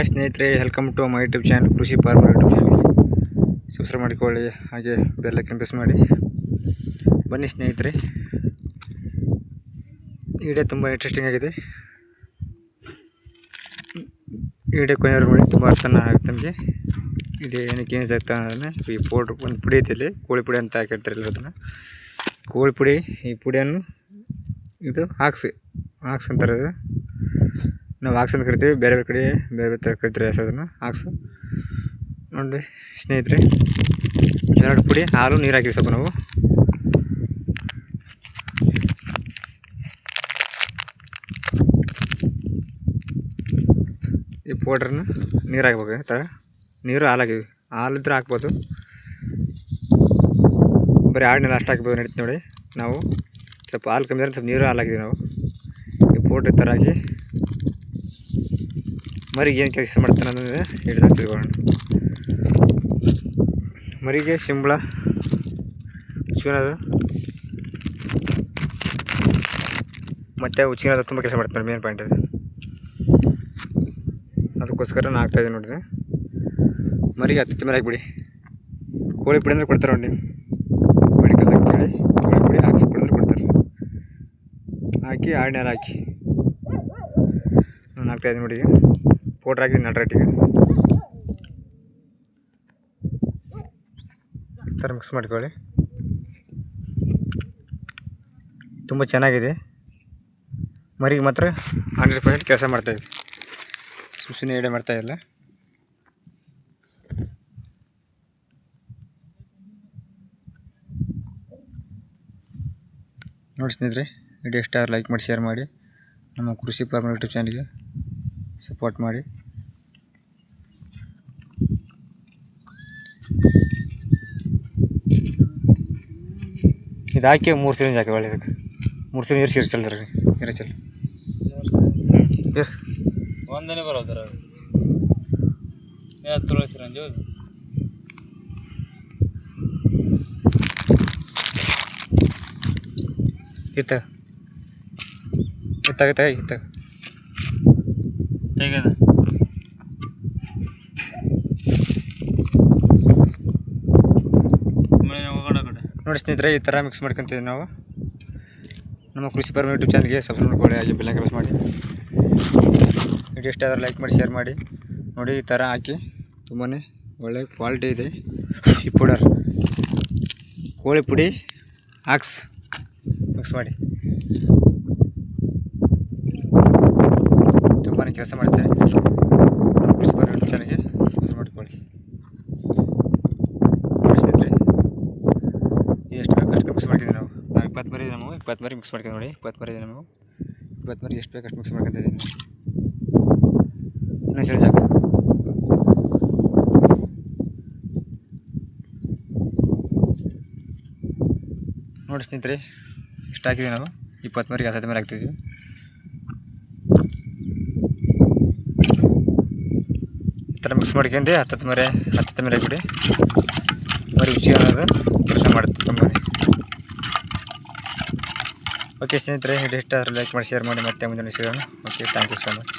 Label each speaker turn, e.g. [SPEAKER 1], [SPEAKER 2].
[SPEAKER 1] Hi ಸ್ನೇಹಿತರೆ welcome to my YouTube channel Krishi farmer YouTube channel subscribe ಮಾಡಿಕೊಳ್ಳಿ, ಹಾಗೆ ಬೆಲ್ಲ ಪ್ರೆಸ್ ಮಾಡಿ. ಬನ್ನಿ ಸ್ನೇಹಿತರೆ. ವಿಡಿಯೋ ತುಂಬ ಇಂಟ್ರೆಸ್ಟಿಂಗ್ ಆಗಿದೆ. ವಿಡಿಯೋ ಕೊನೆಯವ್ರು ನೋಡಿ, ತುಂಬ ಅರ್ಥನ ಆಗುತ್ತೆ ನಮಗೆ. ಇದು ಏನಕ್ಕೆ ಏನು ಆಗ್ತಾ ಈ ಪೌಡ್ರ್ ಒಂದು ಪುಡಿ ಇಲ್ಲಿ, ಕೋಳಿ ಪುಡಿ ಅಂತ ಹಾಕಿರ್ತಾರಲ್ಲ ಅದನ್ನು. ಕೋಳಿ ಪುಡಿ, ಈ ಪುಡಿಯನ್ನು ಇದು ಹಾಕ್ಸಿ, ಹಾಕ್ಸ್ ಅಂತಾರೆ ಇದು ನಾವು ಆಕ್ಸ್ ಅಂತ ಕರಿತೀವಿ. ಬೇರೆ ಬೇರೆ ಕಡೆ, ಬೇರೆ ಬೇರೆ ಥರ ಕರಿತಾರೆ ಹೆಸರನ್ನು ಆಕ್ಸು ನೋಡಿರಿ ಸ್ನೇಹಿತರೆ, ಎರಡು ಪುಡಿ ಹಾಲು, ನೀರು ಹಾಕಿ ಸ್ವಲ್ಪ ನಾವು. ಈ ಪೌಡ್ರನ್ನ ನೀರು ಹಾಕ್ಬೇಕು, ಈ ಥರ ನೀರು ಹಾಲು ಹಾಕಿವಿ ಹಾಲಿದ್ರೆ ಹಾಕ್ಬೋದು. ಬರೀ ಹಾಡಿನೆಲ್ಲ ಅಷ್ಟು ಹಾಕ್ಬೋದು ನಡೀತು ನೋಡಿ. ನಾವು ಸ್ವಲ್ಪ ಹಾಲು ಕಮ್ಮಿ ಸ್ವಲ್ಪ ನೀರು ಹಾಲು ಹಾಕಿದ್ವಿ ನಾವು. ಈ ಪೌಡ್ರ್ ಈ ಥರ ಹಾಕಿ ಮರಿಗೆ ಏನು ಕೆಲಸ ಮಾಡ್ತಾನೆ ಅಂದರೆ ಹಿಡಿದು ತಿಳ್ಕೊಳ್ಳೋಣ. ಮರಿಗೆ ಸಿಂಬಳ ಉಚ್ಚಿನದು. ಮತ್ತು ಉಚ್ಚಿನದು ತುಂಬ ಕೆಲಸ ಮಾಡ್ತಾನೆ ಮೇನ್ ಪಾಯಿಂಟ್ ಅದು ಅದಕ್ಕೋಸ್ಕರ ನಾನು ಹಾಕ್ತಾಯಿದ್ದೀನಿ ನೋಡಿದೆ ಮರಿಗೆ ಹತ್ತು ಮೇಲೆ ಹಾಕಿಬಿಡಿ. ಕೋಳಿ ಪುಡಿ ಅಂದ್ರೆ ಕೊಡ್ತಾರೆ ನೋಡಿ ಮೆಡಿಕಲ್ದಾಗ ಕೇಳಿ, ಕೋಳಿ ಪುಡಿ ಹಾಕ್ಸ್ಕೊಡಿದ್ರೆ ಕೊಡ್ತಾರೆ. ಹಾಕಿ ಆಡ್ನೆಲ್ಲ ಹಾಕಿ. ನಾನು ಹಾಕ್ತಾಯಿದ್ದೀನಿ ನೋಡಿ ಪೌಡ್ರ್ ಹಾಕಿದ್ದೀನಿ ನಡ್ರಟ್ಟಿಗೆ ಈ ಥರ ಮಿಕ್ಸ್ ಮಾಡ್ಕೊಳ್ಳಿ. ತುಂಬ ಚೆನ್ನಾಗಿದೆ. ಮರಿಗೆ ಮಾತ್ರ ಹಂಡ್ರೆಡ್ ಪರ್ಸೆಂಟ್ ಕೆಲಸ ಮಾಡ್ತಾಯಿದೆ ಸುಮ್ಮನೆ ಎಡೆ ಮಾಡ್ತಾಯಿಲ್ಲ ನೋಡಿ ಸ್ನೇಹಿತರೆ ವಿಡಿಯೋ ಇಷ್ಟ ಲೈಕ್ ಮಾಡಿ ಶೇರ್ ಮಾಡಿ. ನಮ್ಮ ಕೃಷಿ ಫಾರ್ಮರ್ ಯೂಟ್ಯೂಬ್ ಚಾನಲ್ಗೆ ಸಪೋರ್ಟ್ ಮಾಡಿ. ಇದು ಹಾಕಿ ಮೂರು ಸಿರಿಂಜ್ ಹಾಕಿ ಒಳ್ಳೆ ಇದಕ್ಕೆ. ಮೂರು ಸಿರಿಂಜ್ ಇರಿಸಿ ಇರಿಸಿ ಚಲ್ದ್ರಿ ಇರ ಚಲ್. ಎಸ್.
[SPEAKER 2] ಒಂದನೇ ಬರೋದ್ರ ಯಾವ್ದು ತುಳಸಿ ರಂಜು
[SPEAKER 1] ಇತ್ತ. ಇತ್ತಾಗ ಇತ್ತಾಗ ಇತ್ತಾಗ
[SPEAKER 2] ತೆಗೆದ
[SPEAKER 1] ನೋಡಿ ಸ್ನೇಹಿತರೆ, ಈ ಥರ ಮಿಕ್ಸ್ ಮಾಡ್ಕೊತೀವಿ ನಾವು. ನಮ್ಮ ಕೃಷಿ ಪರ್ಮ ಯೂಟ್ಯೂಬ್ ಚಾನಲ್ಗೆ ಸಬ್ಸ್ಕ್ರೈಬ್ ಮಾಡ್ಕೊಳ್ಳಿ, ಹಾಗೆ ಬೆಲ್ಲ ಕೆಲಸ ಮಾಡಿ. ವಿಡಿಯೋ ಇಷ್ಟ ಆದರೆ ಲೈಕ್ ಮಾಡಿ ಶೇರ್ ಮಾಡಿ. ನೋಡಿ, ಈ ಥರ ಹಾಕಿ. ತುಂಬಾ ಒಳ್ಳೆ ಕ್ವಾಲಿಟಿ ಇದೆ. ಈ ಪೌಡರ್ ಕೋಳಿ ಪುಡಿ ಹಾಕ್ಸ್ ಮಿಕ್ಸ್ ಮಾಡಿ. ತುಂಬಾ ಕೆಲಸ ಮಾಡ್ತೇನೆ ಕೃಷಿ ಯೂಟ್ಯೂಬ್ ಚಾನಲ್ಗೆ ಸಬ್ಸ್ಕ್ರೈಬ್ ಎಷ್ಟು ಬೇಕು ಅಷ್ಟು ಮಿಕ್ಸ್ ಮಾಡ್ತಿದ್ದೀವಿ ನಾವು. ನಾವು ಇಪ್ಪತ್ತು ಮರಿ ನಾವು ಇಪ್ಪತ್ತು ಮರಿ ಮಿಕ್ಸ್ ಮಾಡ್ಕೊಂಡು ನೋಡಿ. ಇಪ್ಪತ್ತು ಮರಿ ನಾವು ಇಪ್ಪತ್ತು ಮರಿ ಎಷ್ಟು ಬೇಕು ಅಷ್ಟು ಮಿಕ್ಸ್ ಮಾಡ್ಕೊತಿದ್ದೀವಿ ಇನ್ನೊಂದು ಸರಿ ಜಾಗ. ನೋಡಿ ಸ್ನೇಹಿತರೆ ಇಷ್ಟು ಹಾಕಿದ್ದೀವಿ ನಾವು? ಇಪ್ಪತ್ತು ಮರಿಗೆ ಹಸದ ಮೇಲೆ ಹಾಕ್ತಿದ್ದೀವಿ. ಥರ ಮಿಕ್ಸ್ ಮಾಡ್ಕೊಂಡು ಹತ್ತತ್ತು ಮರೆ, ಹತ್ತತ್ತು ಮೇಲೆ ಬಿಡಿ. ಮರಿ ರುಚಿ ಅನ್ನೋದು ಕೆಲಸ ಮಾಡುತ್ತೆ ತುಂಬ ಓಕೆ ಸ್ನೇಹಿತರೆ ಇದು ಇಷ್ಟ ಲೈಕ್ ಮಾಡಿ ಶೇರ್ ಮಾಡಿ ಮತ್ತೆ ಮುಂದೆ ಸಿಗೋಣ. Okay thank you so much